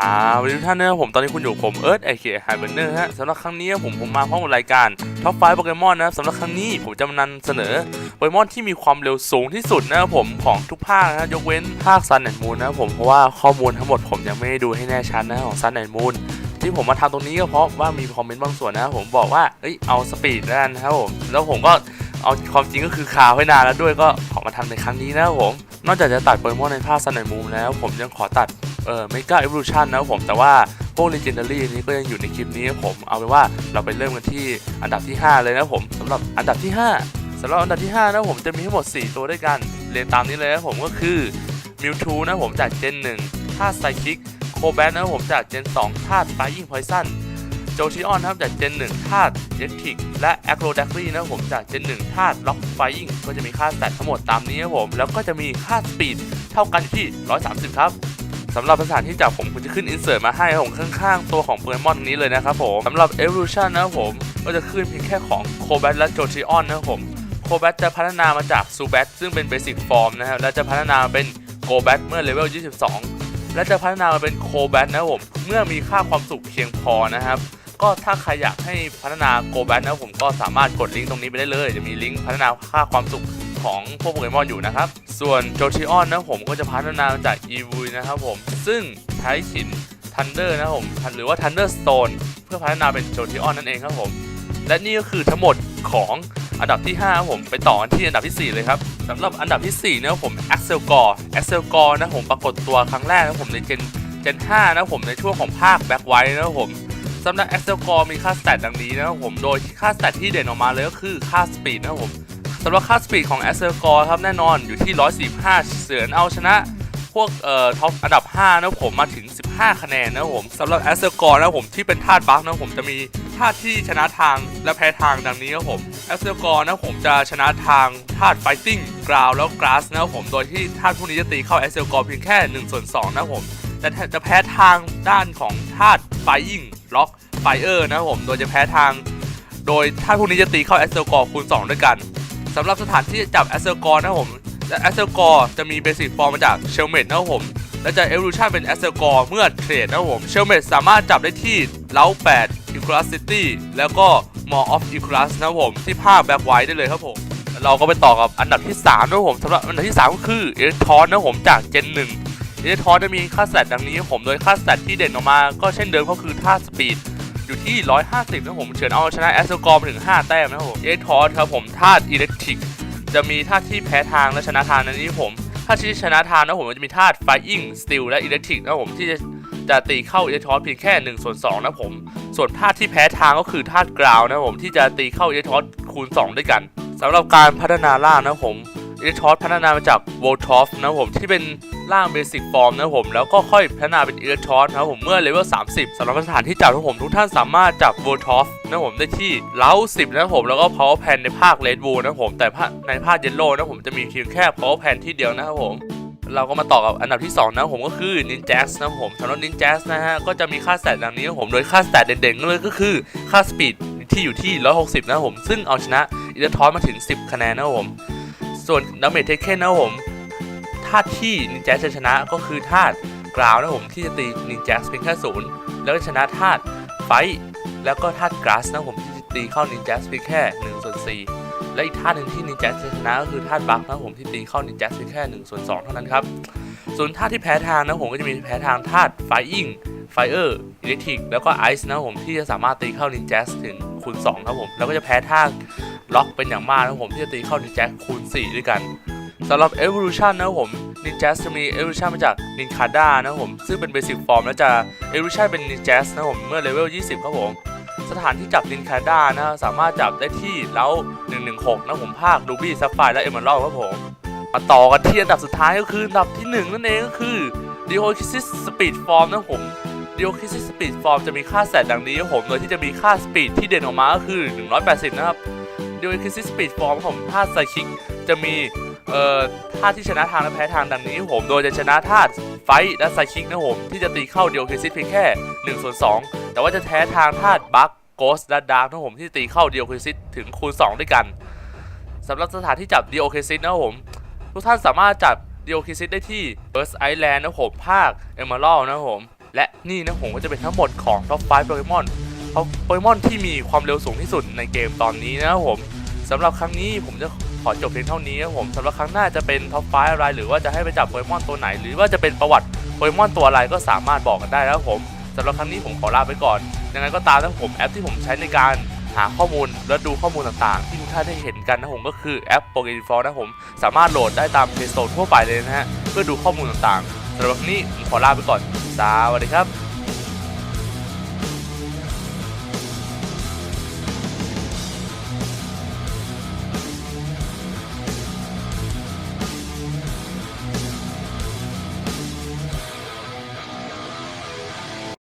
อ่าวันนี้ทุกท่านนะครับผมตอนนี้คุณอยู่ผมเอิร์ธไอเคไฮเบอร์เนอร์ฮะสำหรับครั้งนี้ผมผมมาพร้อมกับรายการท็อปไฟโปเกมอนนะครับสำหรับครั้งนี้ผมจะมานำเสนอโปเกมอนที่มีความเร็วสูงที่สุดนะครับผมของทุกภาคนะยกเว้นภาคซันแอนด์มูนนะครับผมเพราะว่าข้อมูลทั้งหมดผมยังไม่ได้ดูให้แน่ชัดนะของซันแอนด์มูนที่ผมมาทำตรงนี้ก็เพราะว่ามีคอมเมนต์บางส่วนนะครับผมบอกว่าเอ้ยเอาสปีดแล้วนนะครับผมแล้วผมก็เอาความจริงก็คือคาวไว้นานแล้วด้วยก็ขอมาทำในครั้งนี้นะครับผมนอกจากจะตัดโปเกมอนในภาคซันแอนด์มูนแล้วผมยังขอตัด เออ Mega Evolution นะครับผมแต่ว่าพวก Legendary นี้ก็ยังอยู่ในคลิปนี้ครับผมเอาเป็นว่าเราไปเริ่มกันที่อันดับที่ 5 เลยนะครับผมสำหรับอันดับที่ 5สำหรับอันดับที่5นะครับผมจะมีทั้งหมด 4 ตัวด้วยกันเรียงตามนี้เลยนะครับผมก็คือ Mewtwo นะครับผมจาก Gen 1ธาตุ Psychic c o b a t นะครับผมจาก Gen 2ธาตุ Flying Poison โจชิออนนะครับจาก Gen 1ธาตุ Electric และ a c r o d a c r y นะครับผมจาก Gen 1ธาตุ Rock Flying ก็จะมีค่าสแตททั้งหมดตามนี้ครับผมแล้วก็จะมีค่า Speed เท่ากันที่ 130 ครับ สำหรับสถาที่จับผมผมจะขึ้นอินเสิร์ตมาให้ครับผมข้างๆ ตัวของโปเกมอนนี้เลยนะครับผมสำหรับ Evolution นะครับผมก็จะขึ้นเพียงแค่ของโคแบทและโจชิออนนะครับผมโคแบทจะพัฒนามาจากซูแบทซึ่งเป็นเบสิ c ฟอร์มนะครับและจะพัฒนามาเป็นโกแบทเมื่อเลเวล 22 และจะพัฒนามาเป็นโคแบทนะครับผมเมื่อมีค่าความสุขเพียงพอนะครับก็ถ้าใครอยากให้พัฒนาโกแบทนะผมก็สามารถกดลิงก์ตรงนี้ไปได้เลย จะมีลิงก์พัฒนาค่าความสุข ของพวกโปเกมอนอยู่นะครับ ส่วนโจชิออนนะผมก็จะพัฒนาจากอีวูนะครับผม ซึ่งใช้หินทันเดอร์นะครับผม หรือว่าทันเดอร์สโตนเพื่อพัฒนาเป็นโจชิออนนั่นเองครับผม และนี่ก็คือทั้งหมดของอันดับที่5ครับผมไปต่อกันที่อันดับทีสี่ 4 เลยครับสำหรับอันดับทีสี่4นะครับผม a x e l g o r e a x e l g o r e นะผมปรากฏตัวครั้งแรกนะผมในเจนเจน5นะผมในช่วงของภาคแบ็กไวท์นะครับผมสำหรับ a x e l g o r e มีค่าสแตทดังนี้นะครับผมโดยค่าสแตทที่เด่นออกมาเลยก็คือค่าสปีดนะครับผม สำหรับค่าสปีดของ a s e r g o r ครับแน่นอนอยู่ที่ 145 เสือนเอาชนะพวกเอ่อท็อปอันดับ 5 นะผมมาถึง 15 คะแนนนะผมสำหรับ a s e r g o r นะผมที่เป็นธาตุบัฟนะผมจะมีธาตุที่ชนะทางและแพ้ทางดังนี้ครับผม a s e r g o r นะผมจะชนะทางธาตุ Fighting Ground แล้ว Grass นะครับผมโดยที่ธาตุพวกนี้จะตีเข้า a s e r g o r เพียงแค่1ส่วน2นะครับผมแต่จะแพ้ทางด้านของธาตุ Flying Rock Fire นะครับผมโดยจะแพ้ทาง โดยธาตุพวกนี้จะตีเข้า a s e r g o r คูณ2ด้วยกัน สำหรับสถานที่จับแอสเซอร์กอร์นะครับผมและแอสเซอร์กอร์จะมีเบสิกฟอร์มมาจากเชลเมดนะครับผมและจะเอว o ลูชันเป็นแอสเซอร์กอร์เมื่อเทรดนะครับผมเชลเมดสามารถจับได้ที่เล้า8 i c u l a s City แล้วก็ Mall of i c u l a s นะครับผมที่ภาคแบ็กไวท์ได้เลยครับผมแล้วเราก็ไปต่อกับอันดับที่3นะครับผมสำหรับอันดับที่ 3 ก็คือเอเลทอนนะครับผมจากเจน1เอเลทอนจะมีค่าสแตดังนี้ผมโดยค่าสแตที่เด่นออกมาก็เช่นเดิมก็คือท่าสปีด อยู่ที่ 150นะผมเฉือนเอาชนะแอสเซอกอร์มถึง 5 แต้มนะผมเอทอสครับผมธาตุอิเล็กทริก จะมีธาตุที่แพ้ทางและชนะทางในนี้ผมธาตุที่ชนะทางนะผมจะมีธาตุ Flying Steel และ Electric นะผมที่จะจะตีเข้าเล็กทรอนเพียงแค่1ส่วน2นะผม ส่วนธาตุที่แพ้ทางก็คือธาตุกราวนะผมที่จะตีเข้าเล็กทรอนคูณ 2 ด้วยกันสำหรับการพัฒนาล่างนะผม เล็กทรอนพัฒนามาจาก v o l t o f นะผมที่เป็นร่างเบสิกฟอร์มนะผมแล้วก็ค่อยพัฒนาเป็นอิเล็กทรอนนะผมเมื่อเลเวล30สำหรับสถานที่จับนะผมทุกท่านสามารถจับ v o l t o f นะผมได้ที่เล้า10นะผมแล้วก็ power pan ในภาค red w o o นะผมแต่ในภาค yellow นะผมจะมีเพียงแค่ power pan ที่เดียวนะครับผมเราก็มาต่อกับอันดับที่ 2 นะผมก็คือ Ninjax นะผมสำหรับ Ninjax นะฮะ ก็จะมีค่าสแตดังนี้นะผมโดยค่าสแตเด่นๆเลยก็คือค่า Speed ที่อยู่ที่ 160 นะผม ซึ่งเอาชนะอิเลทอนมาถึง 10 คะแนนนะผม ส่วน Damage Taken นะผมธาตุที่ Ninjax จะชนะก็คือธาตุกราวนะผมที่จะตี Ninjax เพียงแค่ศูนย์แล้วก็ชนะธาตุไฟแล้วก็ธาตุ Grass นะผมที่จะตีเข้า Ninjax เพียงแค่1ส่วน4และอีกท่าหนึ่งที่นินจ a จะชนะก็คือท่าบัคนะผมที่ตีเข้านินจ a เพียงแค่1ส่วน2เท่านั้นครับส่วนท่าที่แพ้ทางนะผมก็จะมีแพ้ทางธาตุไฟอิงไฟเออร์อิเล็กทริกแล้วก็ไอซ์นะผมที่จะสามารถตีเข้านินจ a ถึงคูณ2ครับผมแล้วก็จะแพ้ทาง ล็อกเป็นอย่างมากนะผมที่จะตีเข้านินจ a คูณ 4 ด้วยกันสำหรับ Evolution นะผมนินจ a จะมี Evolution มาจากนินคาด้านะผมซึ่งเป็นเบสิ c ฟอร์มแล้วจะ Evolution เป็นนินจ a นะผมเมื่อเลเวล 20 ครับผมสถานที่จับลินคาด้านะสามารถจับได้ที่เล้า116 นะผมภาคดูบี้ซัฟไฟและเอมเมอรัลครับผมมาต่อกันที่อันดับสุดท้ายก็คืออันดับที่ 1 นั่นเองก็คือ d i o k i s i s Speed Form นะผม d i o k i s i s Speed Form จะมีค่าแสตดังนี้ครับผม โดยที่จะมีค่า Speed ที่เด่นออกมาก็คือ 180 นะครับ d i o k i s i s Speed Form ของผมธาตุไซคิก จะมีเอ่อธาตุที่ชนะทางและแพ้ทางดังนี้ผมโดยจะชนะธาตุไฟและไซคิกนะผมที่จะตีเข้า d i o k i s i s เพียงแค่1ส่วน2แต่ว่าจะแพ้ทางธาตุบัคโกสและดาร์กนะผมที่ตีเข้าเดียวเคซิสถึงคูณ 2 ด้วยกันสำหรับสถานที่จับเดียวเคซิสนะผมทุกท่านสามารถจับเดียวเคซิสได้ที่เบิร์สไอแลนด์นะผมภาคเอเมอรัลนะผมและนี่นะผมก็จะเป็นทั้งหมดของท็อป5โปเกมอน โปเกมอนที่มีความเร็วสูงที่สุดในเกมตอนนี้นะครับผมสำหรับครั้งนี้ผมจะขอจบเพียงเท่านี้ครับผมสำหรับครั้งหน้าจะเป็นท็อป5อะไรหรือว่าจะให้ไปจับโปเกมอนตัวไหน หรือว่าจะเป็นประวัติโปเกมอนตัวอะไรก็สามารถบอกกันได้นะครับผมสำหรับครั้งนี้ผมขอลาไปก่อนยังไงก็ตามนะผมแอปที่ผมใช้ในการหาข้อมูลและดูข้อมูลต่างๆ ที่ทุกท่านได้เห็นกันนะผมก็คือแอปโปเกมอนฟอนะผมสามารถโหลดได้ตาม Play Store ทั่วไปเลยนะฮะเพื่อดูข้อมูลต่างๆสำหรับวันนี้ผมขอลาไปก่อนสวัสดีครับ